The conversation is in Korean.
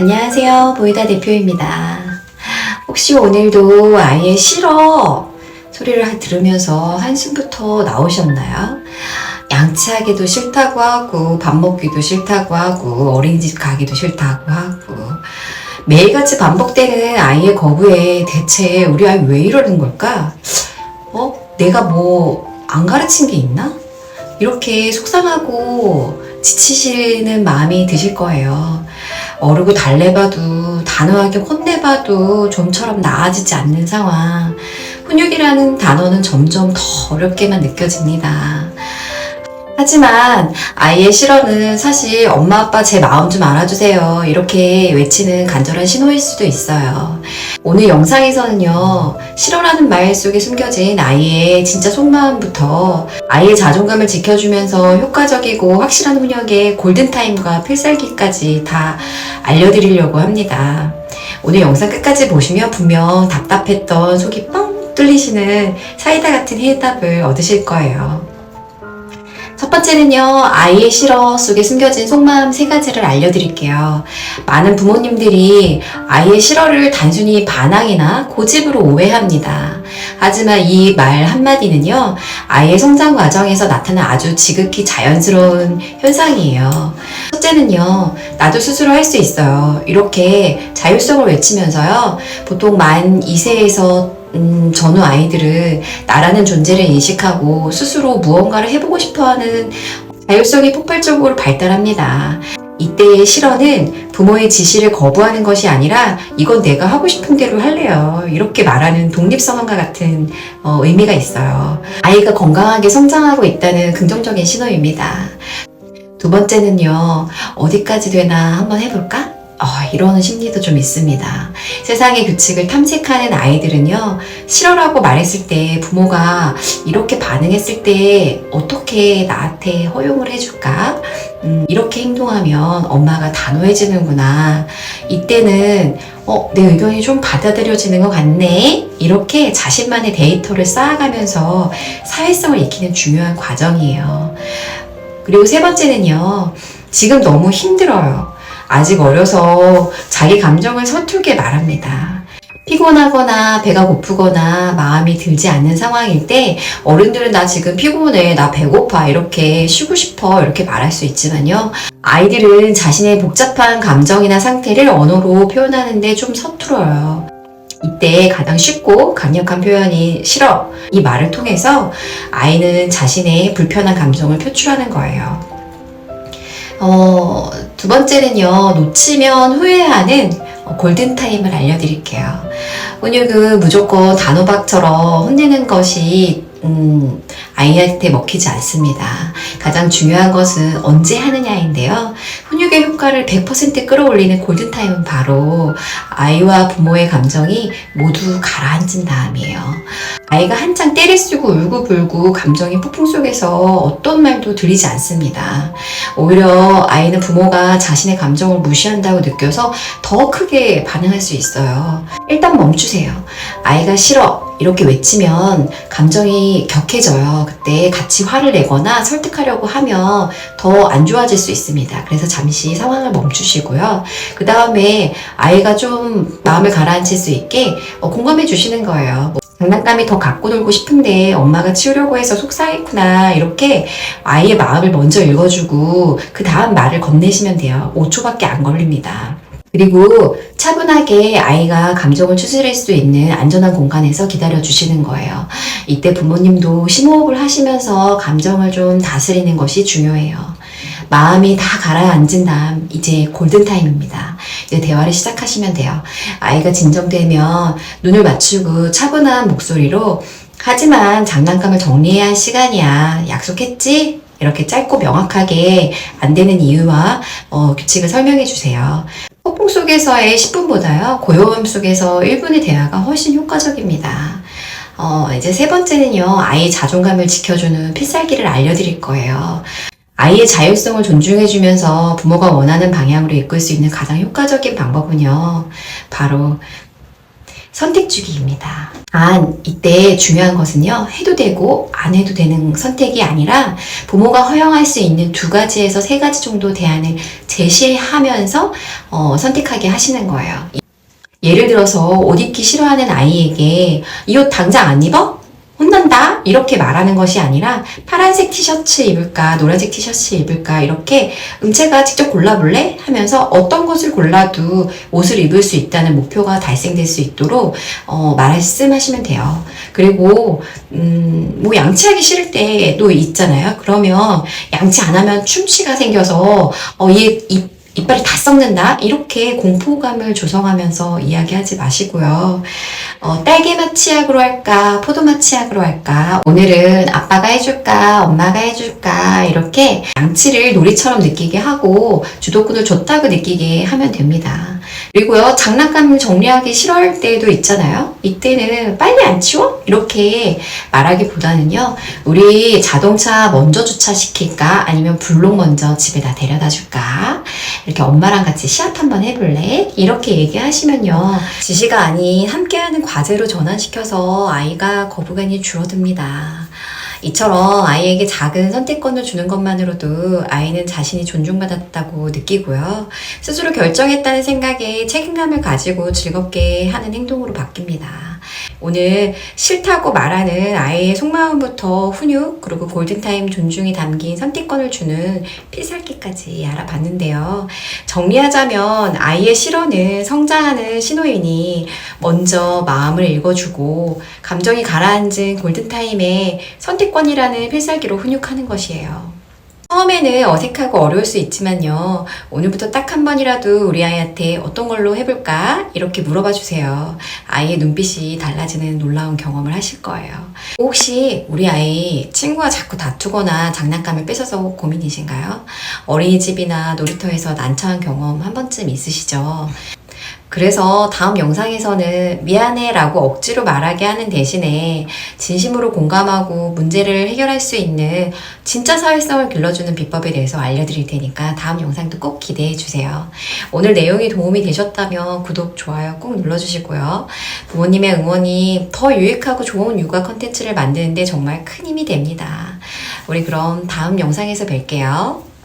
안녕하세요. 보이다 대표입니다. 혹시 오늘도 아이의 싫어 소리를 들으면서 한숨부터 나오셨나요? 양치하기도 싫다고 하고 밥 먹기도 싫다고 하고 어린이집 가기도 싫다고 하고 매일같이 반복되는 아이의 거부에 대체 우리 아이 왜 이러는 걸까? 어? 내가 뭐 안 가르친 게 있나? 이렇게 속상하고 지치시는 마음이 드실 거예요. 어르고 달래봐도 단호하게 혼내봐도 좀처럼 나아지지 않는 상황. 훈육이라는 단어는 점점 더 어렵게만 느껴집니다. 하지만 아이의 실언은 사실 엄마 아빠 제 마음 좀 알아주세요 이렇게 외치는 간절한 신호일 수도 있어요. 오늘 영상에서는요 실언하는 말 속에 숨겨진 아이의 진짜 속마음부터 아이의 자존감을 지켜주면서 효과적이고 확실한 훈육의 골든타임과 필살기까지 다 알려드리려고 합니다. 오늘 영상 끝까지 보시면 분명 답답했던 속이 뻥 뚫리시는 사이다 같은 해답을 얻으실 거예요. 첫 번째는요, 아이의 실어 속에 숨겨진 속마음 세 가지를 알려드릴게요. 많은 부모님들이 아이의 실어를 단순히 반항이나 고집으로 오해합니다. 하지만 이 말 한마디는요, 아이의 성장 과정에서 나타난 아주 지극히 자연스러운 현상이에요. 첫째는요, 나도 스스로 할 수 있어요. 이렇게 자율성을 외치면서요, 보통 만 2세에서 음, 전후 아이들은 나라는 존재를 인식하고 스스로 무언가를 해보고 싶어 하는 자율성이 폭발적으로 발달합니다. 이때의 실언은 부모의 지시를 거부하는 것이 아니라 이건 내가 하고 싶은 대로 할래요. 이렇게 말하는 독립선언과 같은 어, 의미가 있어요. 아이가 건강하게 성장하고 있다는 긍정적인 신호입니다. 두 번째는요, 어디까지 되나 한번 해볼까? 어, 이러는 심리도 좀 있습니다. 세상의 규칙을 탐색하는 아이들은요, 싫어라고 말했을 때 부모가 이렇게 반응했을 때 어떻게 나한테 허용을 해줄까? 음, 이렇게 행동하면 엄마가 단호해지는구나. 이때는 어, 내 의견이 좀 받아들여지는 것 같네. 이렇게 자신만의 데이터를 쌓아가면서 사회성을 익히는 중요한 과정이에요. 그리고 세 번째는요, 지금 너무 힘들어요. 아직 어려서 자기 감정을 서툴게 말합니다. 피곤하거나 배가 고프거나 마음이 들지 않는 상황일 때 어른들은 나 지금 피곤해, 나 배고파, 이렇게 쉬고 싶어, 이렇게 말할 수 있지만요. 아이들은 자신의 복잡한 감정이나 상태를 언어로 표현하는데 좀 서툴어요. 이때 가장 쉽고 강력한 표현이 싫어. 이 말을 통해서 아이는 자신의 불편한 감정을 표출하는 거예요. 어, 두 번째는요, 놓치면 후회하는 어, 골든타임을 알려드릴게요. 훈육은 무조건 단호박처럼 혼내는 것이, 음, 아이한테 먹히지 않습니다. 가장 중요한 것은 언제 하느냐인데요. 훈육의 효과를 100% 끌어올리는 골든타임은 바로 아이와 부모의 감정이 모두 가라앉은 다음이에요. 아이가 한창 때를 쓰고 울고불고 감정이 폭풍 속에서 어떤 말도 들리지 않습니다. 오히려 아이는 부모가 자신의 감정을 무시한다고 느껴서 더 크게 반응할 수 있어요. 일단 멈추세요. 아이가 싫어. 이렇게 외치면 감정이 격해져요. 그때 같이 화를 내거나 설득하려고 하면 더 안 좋아질 수 있습니다. 그래서 잠시 상황을 멈추시고요. 그 다음에 아이가 좀 마음을 가라앉힐 수 있게 어, 공감해 주시는 거예요. 뭐 장난감이 더 갖고 놀고 싶은데 엄마가 치우려고 해서 속상했구나. 이렇게 아이의 마음을 먼저 읽어주고 그 다음 말을 건네시면 돼요. 5초밖에 안 걸립니다. 그리고 차분하게 아이가 감정을 추스릴 수 있는 안전한 공간에서 기다려 주시는 거예요. 이때 부모님도 심호흡을 하시면서 감정을 좀 다스리는 것이 중요해요. 마음이 다 가라앉은 다음 이제 골든타임입니다. 이제 대화를 시작하시면 돼요. 아이가 진정되면 눈을 맞추고 차분한 목소리로 하지만 장난감을 정리해야 할 시간이야. 약속했지? 이렇게 짧고 명확하게 안 되는 이유와 어, 규칙을 설명해 주세요. 폭풍 속에서의 10분보다요, 고요함 속에서 1분의 대화가 훨씬 효과적입니다. 어, 이제 세 번째는요, 아이의 자존감을 지켜주는 필살기를 알려드릴 거예요. 아이의 자율성을 존중해주면서 부모가 원하는 방향으로 이끌 수 있는 가장 효과적인 방법은요, 바로 선택 주기입니다. 아, 이때 중요한 것은요, 해도 되고 안 해도 되는 선택이 아니라 부모가 허용할 수 있는 두 가지에서 세 가지 정도 대안을 제시하면서 어, 선택하게 하시는 거예요. 예를 들어서 옷 입기 싫어하는 아이에게 이 옷 당장 안 입어? 혼난다? 이렇게 말하는 것이 아니라 파란색 티셔츠 입을까, 노란색 티셔츠 입을까, 이렇게 음채가 직접 골라볼래? 하면서 어떤 것을 골라도 옷을 입을 수 있다는 목표가 달성될 수 있도록, 어, 말씀하시면 돼요. 그리고, 음, 뭐 양치하기 싫을 때도 있잖아요. 그러면 양치 안 하면 충치가 생겨서, 어, 얘 입, 이빨이 다 썩는다? 이렇게 공포감을 조성하면서 이야기하지 마시고요. 어, 딸기맛 치약으로 할까? 포도맛 치약으로 할까? 오늘은 아빠가 해줄까? 엄마가 해줄까? 이렇게 양치를 놀이처럼 느끼게 하고 주도권을 줬다고 느끼게 하면 됩니다. 그리고요, 장난감을 정리하기 싫어할 때도 있잖아요. 이때는 빨리 안 치워? 이렇게 말하기보다는요, 우리 자동차 먼저 주차시킬까? 아니면 블록 먼저 집에다 데려다 줄까? 이렇게 엄마랑 같이 시합 한번 해볼래? 이렇게 얘기하시면요. 지시가 아닌 함께하는 과제로 전환시켜서 아이가 거부감이 줄어듭니다. 이처럼 아이에게 작은 선택권을 주는 것만으로도 아이는 자신이 존중받았다고 느끼고요. 스스로 결정했다는 생각에 책임감을 가지고 즐겁게 하는 행동으로 바뀝니다. 오늘 싫다고 말하는 아이의 속마음부터 훈육, 그리고 골든타임 존중이 담긴 선택권을 주는 필살기까지 알아봤는데요. 정리하자면 아이의 싫어는 성장하는 신호이니 먼저 마음을 읽어주고 감정이 가라앉은 골든타임에 선택권이라는 필살기로 훈육하는 것이에요. 처음에는 어색하고 어려울 수 있지만요. 오늘부터 딱 한 번이라도 우리 아이한테 어떤 걸로 해볼까? 이렇게 물어봐 주세요. 아이의 눈빛이 달라지는 놀라운 경험을 하실 거예요. 혹시 우리 아이 친구와 자꾸 다투거나 장난감을 뺏어서 고민이신가요? 어린이집이나 놀이터에서 난처한 경험 한 번쯤 있으시죠? 그래서 다음 영상에서는 미안해 라고 억지로 말하게 하는 대신에 진심으로 공감하고 문제를 해결할 수 있는 진짜 사회성을 길러주는 비법에 대해서 알려드릴 테니까 다음 영상도 꼭 기대해 주세요. 오늘 내용이 도움이 되셨다면 구독, 좋아요 꼭 눌러주시고요. 부모님의 응원이 더 유익하고 좋은 육아 컨텐츠를 만드는데 정말 큰 힘이 됩니다. 우리 그럼 다음 영상에서 뵐게요.